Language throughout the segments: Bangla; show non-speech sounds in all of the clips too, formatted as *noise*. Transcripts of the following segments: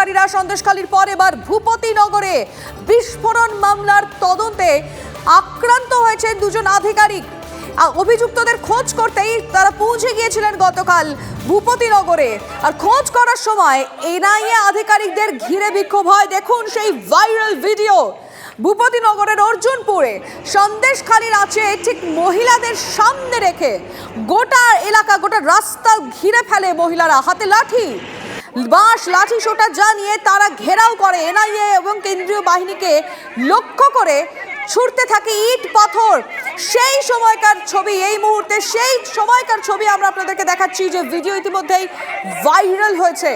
তদন্তকারীরা সন্দেশখালীর পর এবার ভূপতিনগরে বিস্ফোরণ মামলার তদন্তে আক্রান্ত হয়েছেন দুজন আধিকারিক। অভিযুক্তদের খোঁজ করতেই তারা পৌঁছে গিয়েছিলেন গতকাল ভূপতিনগরে আর খোঁজ করার সময় এনআইএ আধিকারিকদের ঘিরে বিক্ষোভ হয়। দেখুন সেই ভাইরাল ভিডিও। ভূপতিনগরের অর্জুনপুরে সন্দেশখালীর আছে ঠিক মহিলাদের সামনে রেখে। গোটা এলাকা, গোটা রাস্তা ঘিরে ফেলে মহিলারা। হাতে লাঠি। বাঁশ লাঠি সোটা যা নিয়ে তারা ঘেরাও করে এনআইএ এবং কেন্দ্রীয় বাহিনীকে লক্ষ্য করে ছুটতে থাকে ইট পাথর। সেই সময়কার ছবি, এই মুহূর্তে সেই সময়কার ছবি আমরা আপনাদেরকে দেখাচ্ছি যে ভিডিও ইতিমধ্যেই ভাইরাল হয়েছে।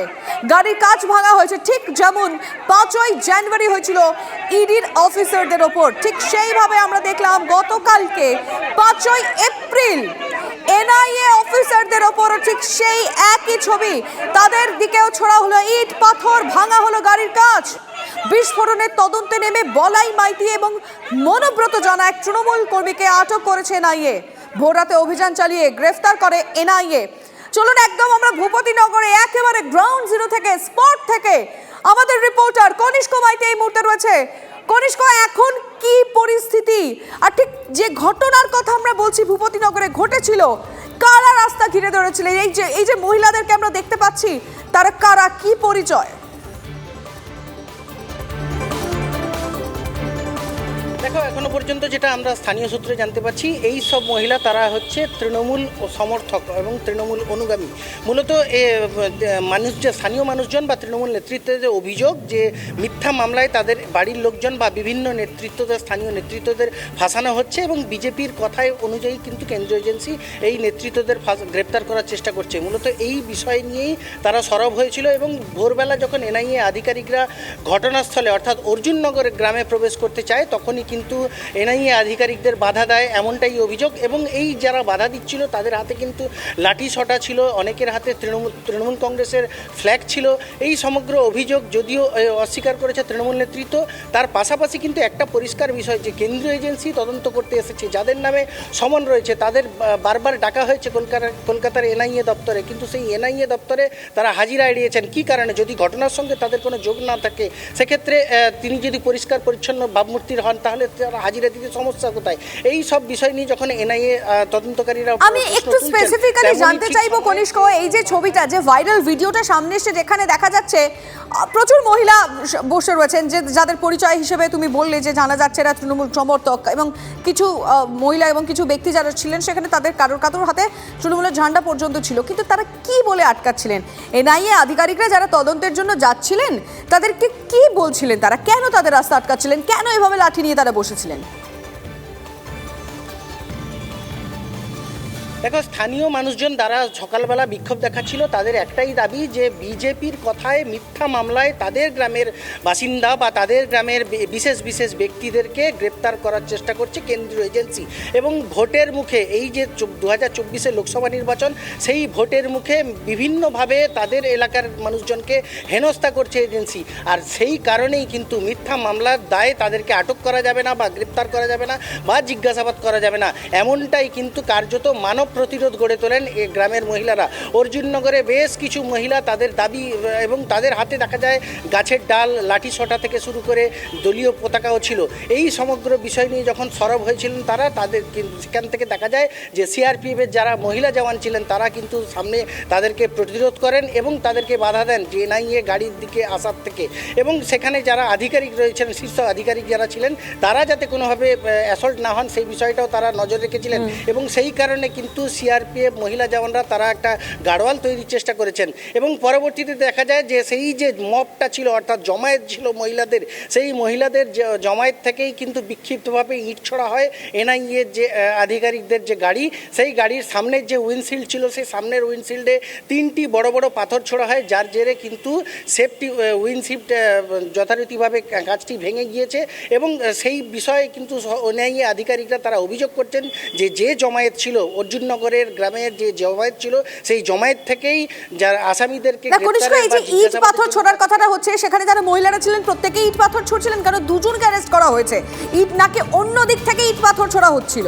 গাড়ির কাজ ভাঙা হয়েছে, ঠিক যেমন পাঁচই জানুয়ারি হয়েছিল ইডির অফিসারদের ওপর, ঠিক সেইভাবে আমরা দেখলাম গতকালকে পাঁচই এপ্রিল এনআইএ অফিসারদের ওপরও ঠিক সেই একই ছবি। তাদের দিকেও ছোড়া হলো ইট, পাথর, ভাঙা হলো গাড়ির কাজ। বিস্ফোরণের তদন্তে নেমে বলাই মাইতি এবং মনোব্রত জানা এক তৃণমূল কর্মীকে আটক করেছে এনআইএ। ভোরাতে অভিযান চালিয়ে গ্রেফতার করে এনআইএ। চলুন একদম আমরা ভূপতিনগরে একেবারে গ্রাউন্ড জিরো থেকে স্পট থেকে। আমাদের রিপোর্টার কনিষ্ক মাইতি এই মুহূর্তে রয়েছে। কনিষ্ক, এখন কি পরিস্থিতি? আর ঠিক যে ঘটনার কথা আমরা বলছি ভূপতিনগরে ঘটেছিল রাস্তা ঘিরে ধরেছিলেন এই যে এই যে মহিলাদেরকে আমরা দেখতে পাচ্ছি, তারা কারা? কি পরিচয়? দেখো এখনও পর্যন্ত যেটা আমরা স্থানীয় সূত্রে জানতে পারছি এই সব মহিলা তারা হচ্ছে তৃণমূল সমর্থক এবং তৃণমূল অনুগামী। মূলত এ, মানুষ যে স্থানীয় মানুষজন বা তৃণমূল নেতৃত্বের যে অভিযোগ যে মিথ্যা মামলায় তাদের বাড়ির লোকজন বা বিভিন্ন নেতৃত্বদের স্থানীয় নেতৃত্বদের ফাঁসানো হচ্ছে এবং বিজেপির কথায় অনুযায়ী কিন্তু কেন্দ্রীয় এজেন্সি এই নেতৃত্বদের গ্রেপ্তার করার চেষ্টা করছে। মূলত এই বিষয় নিয়েই তারা সরব হয়েছিল এবং ভোরবেলা যখন এনআইএ আধিকারিকরা ঘটনাস্থলে অর্থাৎ অর্জুননগর গ্রামে প্রবেশ করতে চায় তখনই কিন্তু এনআইএ আধিকারিকদের বাধা দেয় এমনটাই অভিযোগ এবং এই যারা বাধা দিচ্ছিল তাদের হাতে কিন্তু লাঠি সটা ছিল, অনেকের হাতে তৃণমূল তৃণমূল কংগ্রেসের ফ্ল্যাগ ছিল। এই সমগ্র অভিযোগ যদিও অস্বীকার করেছে তৃণমূল নেতৃত্ব, তার পাশাপাশি কিন্তু একটা পরিষ্কার বিষয় যে কেন্দ্রীয় এজেন্সি তদন্ত করতে এসেছে, যাদের নামে সমন রয়েছে, তাদের বারবার ডাকা হয়েছে কলকাতা কলকাতার এনআইএ দপ্তরে, কিন্তু সেই এনআইএ দপ্তরে তারা হাজিরা এড়িয়েছেন কী কারণে? যদি ঘটনার সঙ্গে তাদের কোনো যোগ না থাকে, সেক্ষেত্রে তিনি যদি পরিষ্কার, পরিচ্ছন্ন ভাবমূর্তির হন, তাহলে তারা হাজিরা দিতে সমস্যা কোথায়? এই সব বিষয় নিয়ে যখন এনআইএ তদন্তকারীরা আমি একটু স্পেসিফিক্যালি জানতে চাইব কনিষ্ক এই যে ছবিটা যে ভাইরাল ভিডিওটা সামনে এসে যেখানে দেখা যাচ্ছে প্রচুর মহিলা বসে রয়েছেন যে যাদের পরিচয় হিসেবে তুমি বললে যে জানা যাচ্ছে এরা তৃণমূল সমর্থক এবং কিছু মহিলা এবং কিছু ব্যক্তি যারা ছিলেন সেখানে তাদের কারোর কারোর হাতে তৃণমূলের ঝান্ডা পর্যন্ত ছিল। কিন্তু তারা কি বলে আটকাচ্ছিলেন? এনআইএ আধিকারিকরা যারা তদন্তের জন্য যাচ্ছিলেন তাদেরকে কি বলছিলেন তারা? কেন তাদের রাস্তা আটকাচ্ছিলেন? কেন এভাবে লাঠি নিয়ে তারা বসেছিলেন। দেখো, স্থানীয় মানুষজন দ্বারা সকালবেলা বিক্ষোভ দেখাচ্ছিল, তাদের একটাই দাবি যে বিজেপির কথায় মিথ্যা মামলায় তাদের গ্রামের বাসিন্দা বা তাদের গ্রামের বিশেষ বিশেষ ব্যক্তিদেরকে গ্রেপ্তার করার চেষ্টা করছে কেন্দ্রীয় এজেন্সি। এবং ভোটের মুখে এই যে দু হাজার চব্বিশের লোকসভা নির্বাচন, সেই ভোটের মুখে বিভিন্নভাবে তাদের এলাকার মানুষজনকে হেনস্থা করছে এজেন্সি। আর সেই কারণেই কিন্তু মিথ্যা মামলার দায়ে তাদেরকে আটক করা যাবে না বা গ্রেপ্তার করা যাবে না বা জিজ্ঞাসাবাদ করা যাবে না। এমনটাই কিন্তু কার্যত মানব প্রতিরোধ গড়ে তোলেন এই গ্রামের মহিলারা। অর্জুননগরে বেশ কিছু মহিলা তাদের দাবি এবং তাদের হাতে দেখা যায় গাছের ডাল লাঠি সোটা থেকে শুরু করে দলীয় পতাকাও ছিল। এই সমগ্র বিষয় নিয়ে যখন সরব হয়েছিলেন তারা তাদের সেখান থেকে দেখা যায় যে সিআরপিএফের যারা মহিলা জওয়ান ছিলেন তারা কিন্তু সামনে তাদেরকে প্রতিরোধ করেন এবং তাদেরকে বাধা দেন যে এনআইএ গাড়ির দিকে আসার থেকে। এবং সেখানে যারা আধিকারিক রয়েছেন শীর্ষ আধিকারিক যারা ছিলেন তারা যাতে কোনোভাবে অ্যাসল্ট না হন সেই বিষয়টাও তারা নজর রেখেছিলেন। এবং সেই কারণে কিন্তু সিআরপিএফ মহিলা জওয়ানরা তারা একটা গাড়োয়াল তৈরির চেষ্টা করেছেন। এবং পরবর্তীতে দেখা যায় যে সেই যে মপটা ছিল, অর্থাৎ জমায়েত ছিল মহিলাদের, সেই মহিলাদের জমায়েত থেকেই কিন্তু বিক্ষিপ্তভাবে ইট ছড়া হয় এনআইএর যে আধিকারিকদের যে গাড়ি, সেই গাড়ির সামনের যে উইন্ডশিল্ড ছিল, সেই সামনের উইন্ডশিল্ডে তিনটি বড় বড় পাথর ছোড়া হয়, যার জেরে কিন্তু সেফটি উইন্ডশিল্ড যথারীতিভাবে কাজটি ভেঙে গিয়েছে। এবং সেই বিষয়ে কিন্তু এনআইএ আধিকারিকরা তারা অভিযোগ করছেন যে যে জমায়েত ছিল অর্জুননগরের গ্রামের যে জমায়েত ছিল সেই জমায়েত থেকেই যারা আসামিদেরকে ইট পাথর ছোড়ার কথাটা হচ্ছে সেখানে যারা মহিলারা ছিলেন প্রত্যেকে ইট পাথর ছুটছিলেন কারণ দুজনকে অ্যারেস্ট করা হয়েছে। ইট নাকি অন্য দিক থেকে ইট পাথর ছোড়া হচ্ছিল।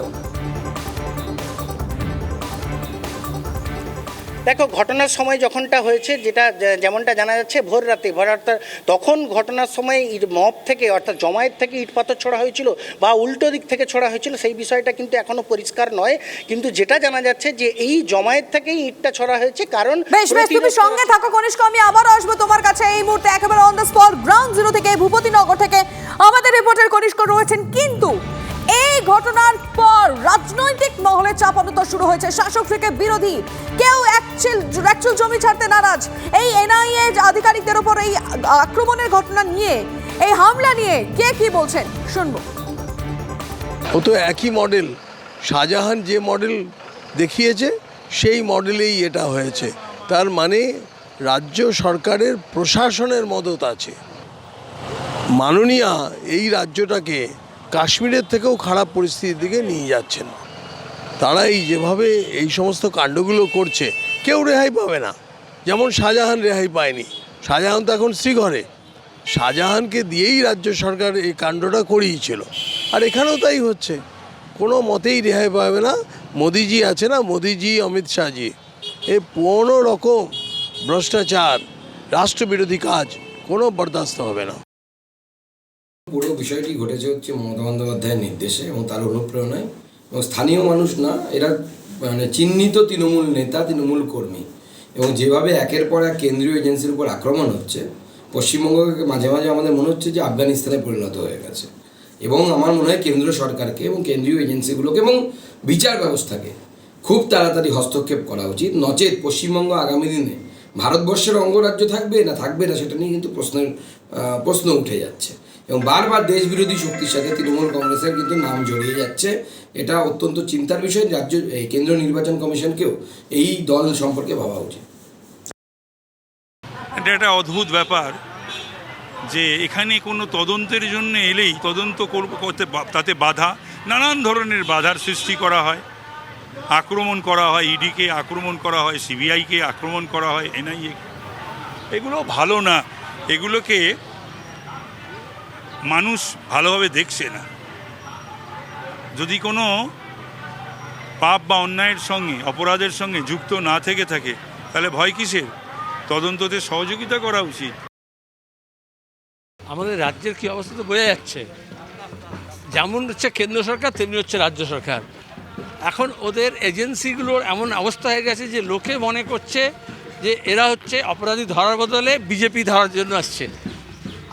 দেখো ঘটনার সময় যখনটা হয়েছে যেটা যেমনটা জানা যাচ্ছে ভোর রাতে ভোর রাতে তখন ঘটনার সময় ইট মব থেকে অর্থাৎ জমায়েত থেকে ইট পাথর ছোড়া হয়েছিল বা উল্টো দিক থেকে ছোড়া হয়েছিল সেই বিষয়টা কিন্তু এখনও পরিষ্কার নয়। কিন্তু যেটা জানা যাচ্ছে যে এই জমায়েত থেকেই ইটটা ছড়া হয়েছে কারণ বেশ বেশ তুমি সঙ্গে থাকো কনিষ্ক আমি আবারও আসব তোমার কাছে এই মুহূর্তে একেবারে on the spot ground zero থেকে ভূপতিনগর থেকে আমাদের রিপোর্টার কনিষ্ক রয়েছেন। কিন্তু এই ঘটনার পর রাজনৈতিক মহলে চাপানুতো শুরু হয়েছে। শাসক থেকে বিরোধী। কেউ একচুল জমি ছাড়তে নারাজ। এই এনআইএ আধিকারিকদের উপর এই আক্রমণের ঘটনা নিয়ে, এই হামলা নিয়ে কে কি বলছেন? শুনব। ও তো একই মডেল। শাহজাহান যে মডেল দেখিয়েছে, সেই মডেলেই এটা হয়েছে। তার মানে রাজ্য সরকারের প্রশাসনের মদত আছে। মাননীয়া এই রাজ্যটাকে কাশ্মীরের থেকেও খারাপ পরিস্থিতির দিকে নিয়ে যাচ্ছেন। তারা এই যেভাবে এই সমস্ত কাণ্ডগুলো করছে, কেউ রেহাই পাবে না। যেমন শাহজাহান রেহাই পায়নি। শাহজাহান তো এখন শ্রীঘরে। শাহজাহানকে দিয়েই রাজ্য সরকার এই কাণ্ডটা করিয়েছিল। আর এখানেও তাই হচ্ছে। কোনো মতেই রেহাই পাবে না। মোদিজি আছে না? মোদিজি, অমিত শাহজি। এ কোনো রকম ভ্রষ্টাচার, রাষ্ট্রবিরোধী কাজ, কোনো বরদাস্ত হবে না। পুরো বিষয়টি ঘটেছে হচ্ছে মমতা বন্দ্যোপাধ্যায়ের নির্দেশে এবং তার অনুপ্রেরণায়। এবং স্থানীয় মানুষ না, এরা মানে চিহ্নিত তৃণমূল নেতা, তৃণমূল কর্মী। এবং যেভাবে একের পর এক কেন্দ্রীয় এজেন্সির উপর আক্রমণ হচ্ছে পশ্চিমবঙ্গকে মাঝে মাঝে আমাদের মনে হচ্ছে যে আফগানিস্তানে পরিণত হয়ে গেছে। এবং আমার মনে হয় কেন্দ্র সরকারকে এবং কেন্দ্রীয় এজেন্সিগুলোকে এবং বিচার ব্যবস্থাকে খুব তাড়াতাড়ি হস্তক্ষেপ করা উচিত। নচেত পশ্চিমবঙ্গ আগামী দিনে ভারতবর্ষের অঙ্গরাজ্য থাকবে না থাকবে না, সেটা নিয়ে কিন্তু প্রশ্নের প্রশ্ন উঠে যাচ্ছে। এবং বারবার দেশ বিরোধী শক্তির সাথে তৃণমূল কংগ্রেসের কিন্তু নাম জড়িয়ে যাচ্ছে। এটা অত্যন্ত চিন্তার বিষয়, রাজ্য কেন্দ্রীয় নির্বাচন কমিশনকেও এই দল সম্পর্কে ভাবা উচিত। এটা একটা অদ্ভুত ব্যাপার যে এখানে কোনো তদন্তের জন্য এলেই তদন্ত করতে তাতে বাধা, নানান ধরনের বাধার সৃষ্টি করা হয়। আক্রমণ করা হয় ইডিকে আক্রমণ করা হয় সিবিআইকে আক্রমণ করা হয় এনআইএ এগুলো ভালো না। এগুলোকে মানুষ ভালোভাবে দেখছে না। যদি কোনো পাপ বা অন্যায়ের সঙ্গে, অপরাধের সঙ্গে যুক্ত না থেকে থাকে, তাহলে ভয় কিসের? তদন্ততে সহযোগিতা করা উচিত। আমাদের রাজ্যের কি অবস্থা তো বোঝা যাচ্ছে। যেমন হচ্ছে কেন্দ্র সরকার, তেমনি হচ্ছে রাজ্য সরকার। এখন ওদের এজেন্সিগুলোর এমন অবস্থা হয়ে গেছে যে লোকে মনে করছে যে এরা হচ্ছে অপরাধী ধরার বদলে বিজেপি ধরার জন্য আসছে।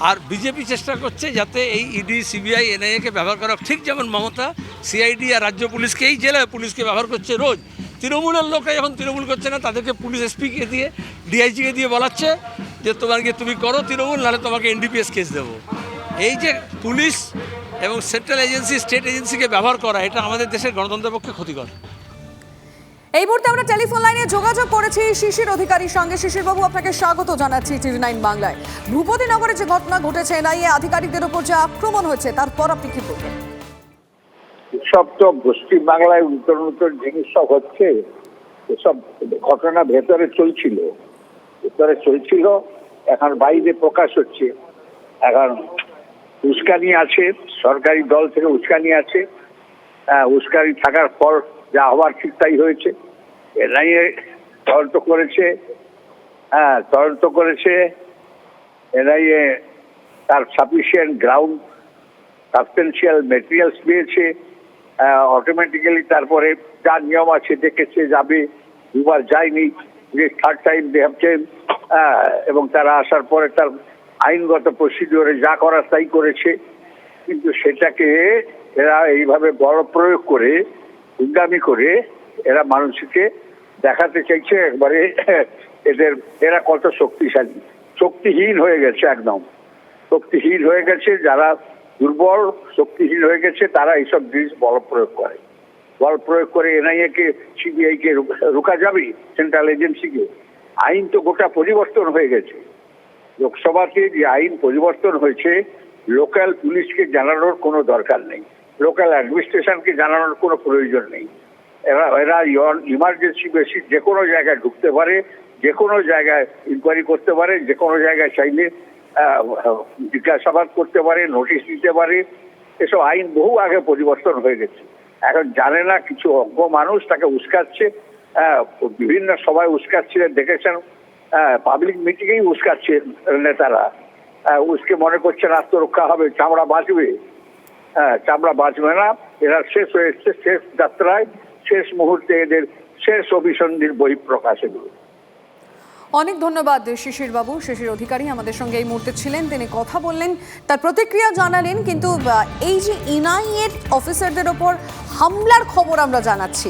আর বিজেপি চেষ্টা করছে যাতে এই ইডি, সিবিআই এনআইএকে ব্যবহার করা ঠিক যেমন মমতা, সিআইডি আর রাজ্য পুলিশকে এই জেলায় পুলিশকে ব্যবহার করছে রোজ। তৃণমূলের লোকরা যখন তৃণমূল করছে না, তাদেরকে পুলিশ এসপিকে দিয়ে ডিআইজিকে দিয়ে বলাচ্ছে যে তোমার গিয়ে তুমি করো তৃণমূল, নাহলে তোমাকে এনডিপিএস কেস দেবো। এই যে পুলিশ এবং সেন্ট্রাল এজেন্সি, স্টেট এজেন্সিকে ব্যবহার করা, এটা আমাদের দেশের গণতন্ত্রের পক্ষে ক্ষতিকর। এই মুহূর্তে আমরা টেলিফোন লাইনে যোগাযোগ করেছি শিশির অধিকারীর সঙ্গে। শিশির বাবু আপনাকে স্বাগত জানাচ্ছি টিভি নাইন বাংলায়। ভূপতিনগরে যে ঘটনা ঘটেছে এনআইএ আধিকারিকদের উপর যে আক্রমণ হয়েছে তারপর আপনি কি বলবেন? সব তো পশ্চিম বাংলায় নূতন নূতন জিনিস সব হচ্ছে। এসব ঘটনা ভেতরে চলছিল। ভেতরে চলছিল এখন বাইরে প্রকাশ হচ্ছে। এখন উস্কানি আছে সরকারি দল থেকে উস্কানি আছে। হ্যাঁ, উস্কানি থাকার পর যা হওয়ার ঠিক তাই হয়েছে। এনআইএ তদন্ত করেছে হ্যাঁ তদন্ত করেছে এনআইএ তার সাফিসিয়েন্ট গ্রাউন্ড সাবস্টেন্সিয়াল মেটেরিয়ালস পেয়েছে অটোমেটিক্যালি তারপরে যা নিয়ম আছে দেখেছে, যাবে, দুবার যায়নি, যে থার্ড টাইম দে হ্যাভ এবং তারা আসার পরে তার আইনগত প্রসিডিওরে যা করার তাই করেছে। কিন্তু সেটাকে এরা এইভাবে বড় প্রয়োগ করে উদ্যামি করে এরা মানুষকে দেখাতে চাইছে একবারে *coughs* এদের, এরা কত শক্তিশালী। শক্তিহীন হয়ে গেছে একদম। শক্তিহীন হয়ে গেছে, যারা দুর্বল, শক্তিহীন হয়ে গেছে, তারা এইসব জিনিস বল প্রয়োগ করে। বল প্রয়োগ করে এনআইএ কে সিবিআই কে রুকা যাবে, সেন্ট্রাল এজেন্সিকে। আইন তো গোটা পরিবর্তন হয়ে গেছে। লোকসভাতে যে আইন পরিবর্তন হয়েছে, লোকাল পুলিশকে জানানোর কোনো দরকার নেই। লোকাল অ্যাডমিনিস্ট্রেশনকে জানানোর কোনো প্রয়োজন নেই। এরা এরা ইমার্জেন্সি বেসিস যে কোনো জায়গায় ঢুকতে পারে, যে কোনো জায়গায় ইনকোয়ারি করতে পারে, যে কোনো জায়গায় চাইলে জিজ্ঞাসাবাদ করতে পারে নোটিশ দিতে পারে। এসব আইন বহু আগে পরিবর্তন হয়ে গেছে। এখন জানে না কিছু অজ্ঞ মানুষ তাকে উস্কাচ্ছে বিভিন্ন সবাই উস্কাচ্ছিলেন, দেখেছেন পাবলিক মিটিংয়েই উস্কাচ্ছেন নেতারা। উস্কে মনে করছেন আত্মরক্ষা হবে, চামড়া বাঁচবে। চামড়া বাঁচবে না। এরা শেষ হয়ে এসছে শেষ যাত্রায়, শেষ মুহূর্তে এদের শেষ অভিসন্ধির বই প্রকাশ এগুলো। অনেক ধন্যবাদ শিশির বাবু শিশির অধিকারী আমাদের সঙ্গে এই মুহূর্তে ছিলেন, তিনি কথা বললেন, তার প্রতিক্রিয়া জানালেন, কিন্তু এই যে ইনাইয়ের অফিসারদের ওপর হামলার খবর আমরা জানাচ্ছি